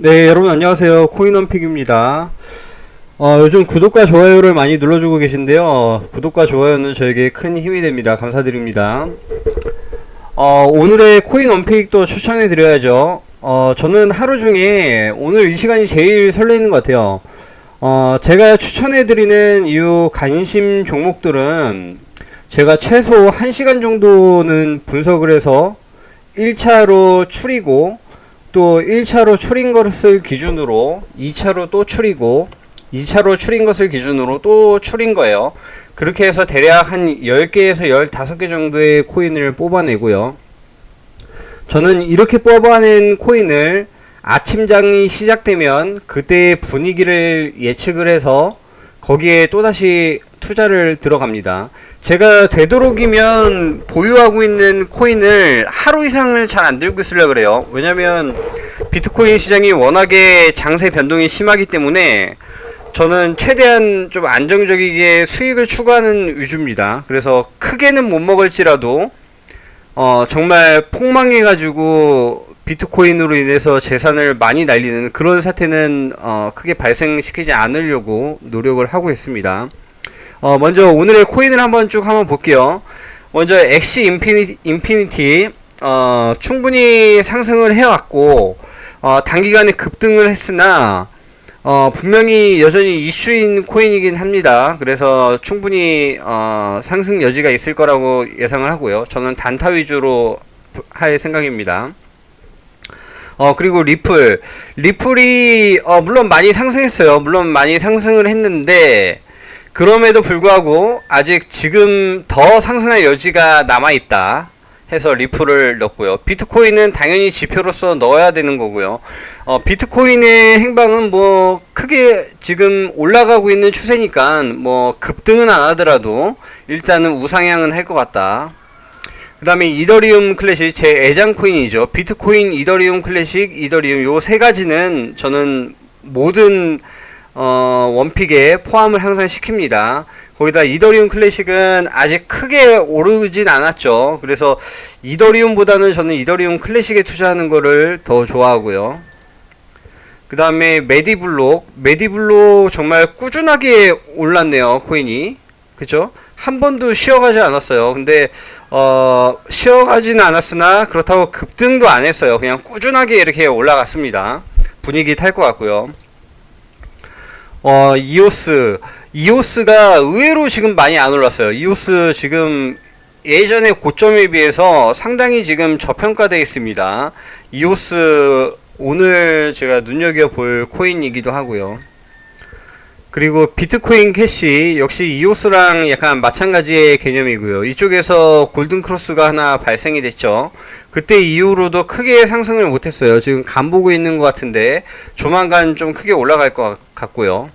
네, 여러분 안녕하세요. 코인원픽입니다. 어, 요즘 구독과 좋아요를 많이 눌러주고 계신데요. 구독과 좋아요는 저에게 큰 힘이 됩니다. 감사드립니다. 어, 오늘의 코인원픽도 추천해 드려야죠. 어, 저는 하루 중에 오늘 이 시간이 제일 설레는 것 같아요. 어, 제가 추천해 드리는 이 관심 종목들은 제가 최소 1시간 정도는 분석을 해서 1차로 추리고 또 1차로 추린 것을 기준으로 2차로 또 추리고 2차로 추린 것을 기준으로 또 추린 거예요. 그렇게 해서 대략 한 10개에서 15개 정도의 코인을 뽑아내고요. 저는 이렇게 뽑아낸 코인을 아침장이 시작되면 그때의 분위기를 예측을 해서 거기에 또다시 투자를 들어갑니다. 제가 되도록이면 보유하고 있는 코인을 하루 이상을 잘 안 들고 있으려 그래요. 왜냐면 비트코인 시장이 워낙에 장세 변동이 심하기 때문에 저는 최대한 좀 안정적이게 수익을 추구하는 위주입니다. 그래서 크게는 못 먹을지라도 어 정말 폭망해가지고 비트코인으로 인해서 재산을 많이 날리는 그런 사태는 어 크게 발생시키지 않으려고 노력을 하고 있습니다. 어 먼저 오늘의 코인을 한번 쭉 한번 볼게요. 먼저 엑시 인피니, 인피니티 어 충분히 상승을 해왔고 어 단기간에 급등을 했으나 어, 분명히 여전히 이슈인 코인이긴 합니다. 그래서 충분히 어, 상승 여지가 있을 거라고 예상을 하고요. 저는 단타 위주로 할 생각입니다. 어, 그리고 리플. 리플이, 어, 물론 많이 상승했어요. 물론 많이 상승을 했는데, 그럼에도 불구하고, 아직 지금 더 상승할 여지가 남아있다. 해서 리플을 넣고요. 비트코인은 당연히 지표로서 넣어야 되는 거고요. 어, 비트코인의 행방은 뭐 크게 지금 올라가고 있는 추세니까 뭐 급등은 안 하더라도 일단은 우상향은 할 것 같다. 그 다음에 이더리움 클래식 제 애장 코인이죠. 비트코인, 이더리움 클래식, 이더리움 요 세 가지는 저는 모든 어, 원픽에 포함을 항상 시킵니다. 거기다 이더리움 클래식은 아직 크게 오르진 않았죠. 그래서 이더리움보다는 저는 이더리움 클래식에 투자하는 거를 더 좋아하고요. 그 다음에 메디블록. 메디블록 정말 꾸준하게 올랐네요. 코인이. 그죠? 한 번도 쉬어가지 않았어요. 근데 어, 쉬어가지는 않았으나 그렇다고 급등도 안 했어요. 그냥 꾸준하게 이렇게 올라갔습니다. 분위기 탈 것 같고요. 어, 이오스. 이오스가 의외로 지금 많이 안 올랐어요. 이오스 지금 예전의 고점에 비해서 상당히 지금 저평가되어 있습니다. 이오스 오늘 제가 눈여겨볼 코인이기도 하고요. 그리고 비트코인 캐시 역시 이오스랑 약간 마찬가지의 개념이고요. 이쪽에서 골든 크로스가 하나 발생이 됐죠. 그때 이후로도 크게 상승을 못했어요. 지금 간 보고 있는 것 같은데 조만간 좀 크게 올라갈 것 같고요.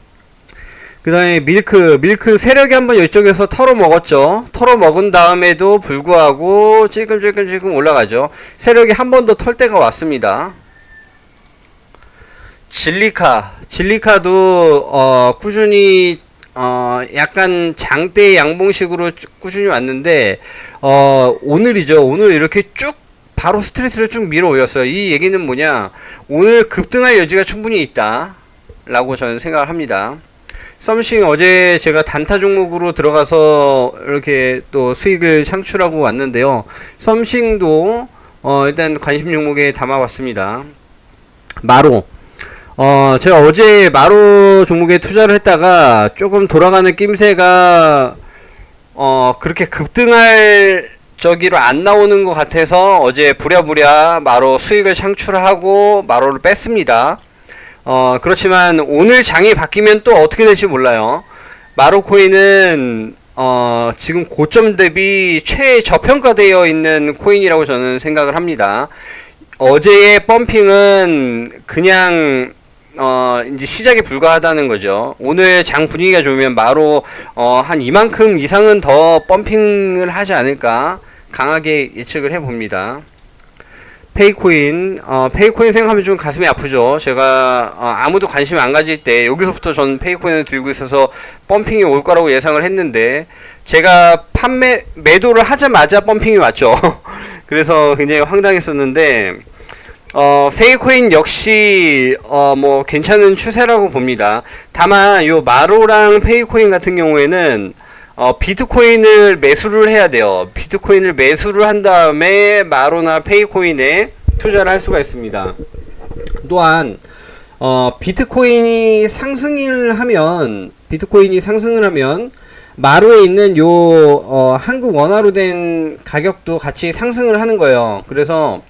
그 다음에 밀크, 밀크 세력이 한번 이쪽에서 털어 먹었죠. 털어 먹은 다음에도 불구하고 찔끔찔끔찔끔 올라가죠. 세력이 한 번 더 털 때가 왔습니다. 진리카, 진리카도 어, 꾸준히 어, 약간 장대 양봉식으로 꾸준히 왔는데 어, 오늘이죠. 오늘 이렇게 쭉 바로 스트레이트를 쭉 밀어 올렸어요. 이 얘기는 뭐냐? 오늘 급등할 여지가 충분히 있다. 라고 저는 생각을 합니다. 썸싱 어제 제가 단타 종목으로 들어가서 이렇게 또 수익을 창출하고 왔는데요. 썸싱도 어 일단 관심 종목에 담아봤습니다. 마로 어 제가 어제 마로 종목에 투자를 했다가 조금 돌아가는 낌새가 어 그렇게 급등할 저기로 안 나오는 것 같아서 어제 부랴부랴 마로 수익을 창출하고 마로를 뺐습니다. 어, 그렇지만 오늘 장이 바뀌면 또 어떻게 될지 몰라요. 마로코인은 어, 지금 고점 대비 최저평가되어 있는 코인이라고 저는 생각을 합니다. 어제의 펌핑은 그냥 어, 이제 시작에 불과하다는 거죠. 오늘 장 분위기가 좋으면 마로 어, 한 이만큼 이상은 더 펌핑을 하지 않을까 강하게 예측을 해봅니다. 페이코인, 어, 페이코인 생각하면 좀 가슴이 아프죠. 제가 어, 아무도 관심 안 가질 때 여기서부터 전 페이코인을 들고 있어서 펌핑이 올 거라고 예상을 했는데 제가 판매 매도를 하자마자 펌핑이 왔죠. 그래서 굉장히 황당했었는데 어, 페이코인 역시 어, 뭐 괜찮은 추세라고 봅니다. 다만 요 마로랑 페이코인 같은 경우에는 어, 비트코인을 매수를 해야 돼요. 비트코인을 매수를 한 다음에 마로나 페이코인에 투자를 할 수가 있습니다. 또한 어, 비트코인이 상승을 하면 비트코인이 상승을 하면 마루에 있는 요 어, 한국 원화로 된 가격도 같이 상승을 하는 거예요. 그래서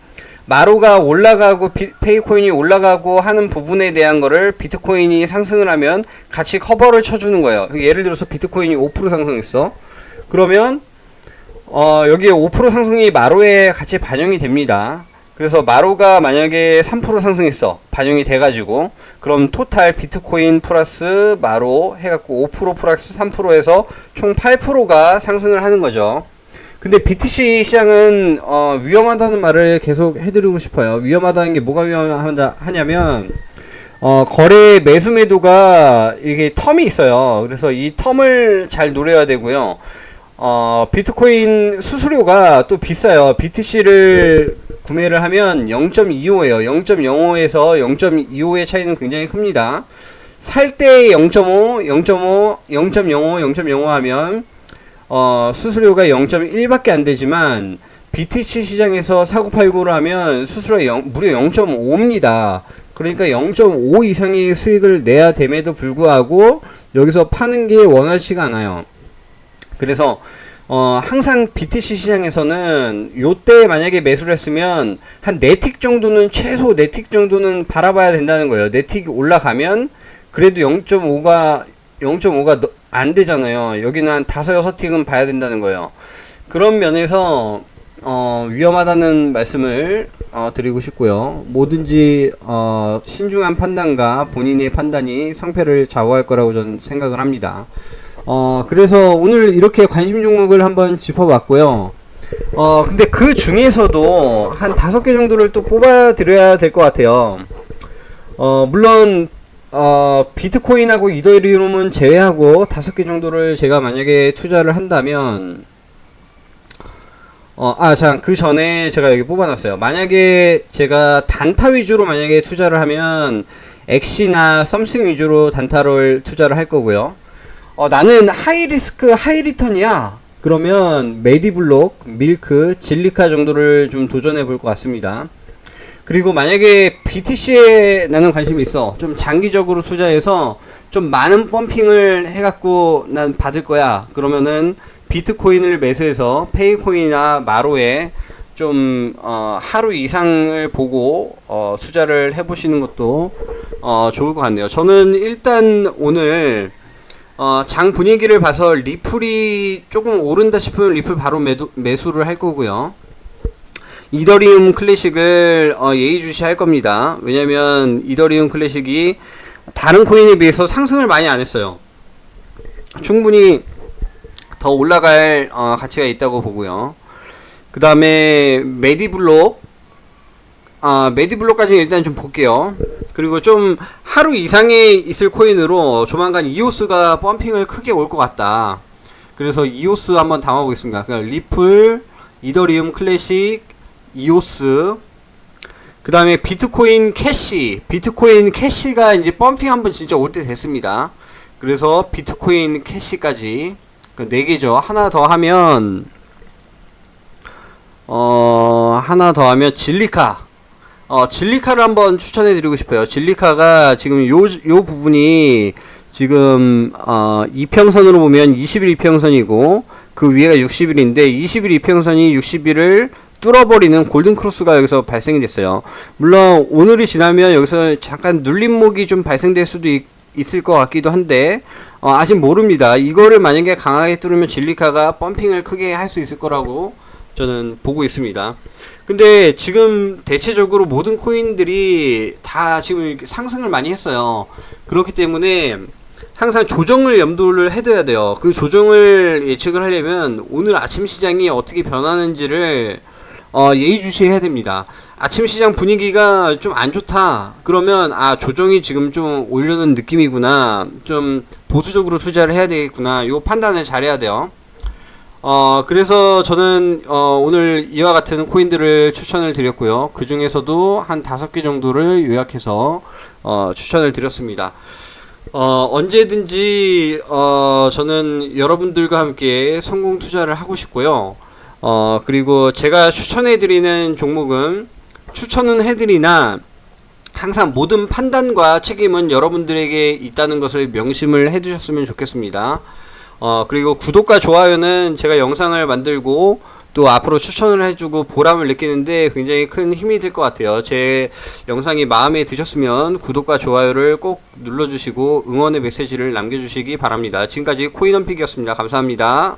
마루가 올라가고 비, 페이코인이 올라가고 하는 부분에 대한 거를 비트코인이 상승을 하면 같이 커버를 쳐주는 거예요. 예를 들어서 비트코인이 5% 상승했어. 그러면 어, 여기에 5% 상승이 마루에 같이 반영이 됩니다. 그래서 마로가 만약에 3% 상승했어 반영이 돼가지고 그럼 토탈 비트코인 플러스 마로 해갖고 5% 플러스 3% 해서 총 8%가 상승을 하는 거죠 근데 BTC 시장은 어, 위험하다는 말을 계속 해드리고 싶어요 위험하다는 게 뭐가 위험하다 하냐면 어, 거래 매수 매도가 이게 텀이 있어요 그래서 이 텀을 잘 노려야 되고요 어, 비트코인 수수료가 또 비싸요. BTC를 구매를 하면 0.25예요. 0.05에서 0.25의 차이는 굉장히 큽니다. 살 때 0.5, 0.5, 0.05, 0.05 하면 어, 수수료가 0.1밖에 안 되지만 BTC 시장에서 사고 팔고를 하면 수수료가 0, 무려 0.5입니다. 그러니까 0.5 이상의 수익을 내야 됨에도 불구하고 여기서 파는 게 원활치가 않아요. 그래서 어, 항상 BTC 시장에서는 요때 만약에 매수를 했으면 한 4틱 정도는 최소 4틱 정도는 바라봐야 된다는 거예요. 4틱이 올라가면 그래도 0.5가 0.5가 안 되잖아요. 여기는 한 5, 6틱은 봐야 된다는 거예요. 그런 면에서 어, 위험하다는 말씀을 어, 드리고 싶고요. 뭐든지 어, 신중한 판단과 본인의 판단이 성패를 좌우할 거라고 저는 생각을 합니다. 어, 그래서 오늘 이렇게 관심 종목을 한번 짚어봤고요. 어, 근데 그 중에서도 한 다섯 개 정도를 또 뽑아 드려야 될 것 같아요. 어, 물론, 어, 비트코인하고 이더리움은 제외하고 다섯 개 정도를 제가 만약에 투자를 한다면, 어, 아, 자, 그 전에 제가 여기 뽑아놨어요. 만약에 제가 단타 위주로 만약에 투자를 하면, 엑시나 썸씽 위주로 단타를 투자를 할 거고요. 어, 나는 하이 리스크 하이 리턴이야. 그러면 메디블록, 밀크, 진리카 정도를 좀 도전해 볼 것 같습니다. 그리고 만약에 BTC에 나는 관심이 있어. 좀 장기적으로 투자해서 좀 많은 펌핑을 해갖고 난 받을 거야. 그러면은 비트코인을 매수해서 페이코인이나 마로에 좀 어, 하루 이상을 보고 어, 투자를 해보시는 것도 어, 좋을 것 같네요. 저는 일단 오늘 어, 장 분위기를 봐서 리플이 조금 오른다 싶으면 리플 바로 매도, 매수를 할 거고요. 이더리움 클래식을 어, 예의주시 할 겁니다. 왜냐면 이더리움 클래식이 다른 코인에 비해서 상승을 많이 안 했어요. 충분히 더 올라갈 어, 가치가 있다고 보고요. 그 다음에 메디블록 아, 메디블록까지 일단 좀 볼게요. 그리고 좀 하루 이상에 있을 코인으로 조만간 이오스가 펌핑을 크게 올 것 같다. 그래서 이오스 한번 담아보겠습니다. 그러니까 리플, 이더리움 클래식, 이오스, 그 다음에 비트코인 캐시, 비트코인 캐시가 이제 펌핑 한번 진짜 올 때 됐습니다. 그래서 비트코인 캐시까지 그 4개죠. 하나 더 하면 어 하나 더 하면 진리카 어, 진리카를 한번 추천해 드리고 싶어요. 진리카가 지금 요, 요 부분이 지금, 어, 이평선으로 보면 20일 이평선이고, 그 위에가 60일인데, 20일 이평선이 60일을 뚫어버리는 골든크로스가 여기서 발생이 됐어요. 물론, 오늘이 지나면 여기서 잠깐 눌림목이 좀 발생될 수도 있, 있을 것 같기도 한데, 어, 아직 모릅니다. 이거를 만약에 강하게 뚫으면 진리카가 펌핑을 크게 할 수 있을 거라고 저는 보고 있습니다. 근데 지금 대체적으로 모든 코인들이 다 지금 상승을 많이 했어요. 그렇기 때문에 항상 조정을 염두를 해둬야 돼요. 그 조정을 예측을 하려면 오늘 아침 시장이 어떻게 변하는지를 어, 예의주시해야 됩니다. 아침 시장 분위기가 좀 안 좋다. 그러면 아 조정이 지금 좀 올려는 느낌이구나. 좀 보수적으로 투자를 해야 되겠구나. 요 판단을 잘해야 돼요. 어, 그래서 저는 어, 오늘 이와 같은 코인들을 추천을 드렸고요. 그 중에서도 한 다섯 개 정도를 요약해서 어, 추천을 드렸습니다. 어, 언제든지 어, 저는 여러분들과 함께 성공 투자를 하고 싶고요. 어, 그리고 제가 추천해 드리는 종목은 추천은 해드리나 항상 모든 판단과 책임은 여러분들에게 있다는 것을 명심을 해두셨으면 좋겠습니다. 어, 그리고 구독과 좋아요는 제가 영상을 만들고 또 앞으로 추천을 해주고 보람을 느끼는데 굉장히 큰 힘이 될 것 같아요. 제 영상이 마음에 드셨으면 구독과 좋아요를 꼭 눌러주시고 응원의 메시지를 남겨주시기 바랍니다. 지금까지 코인원픽이었습니다. 감사합니다.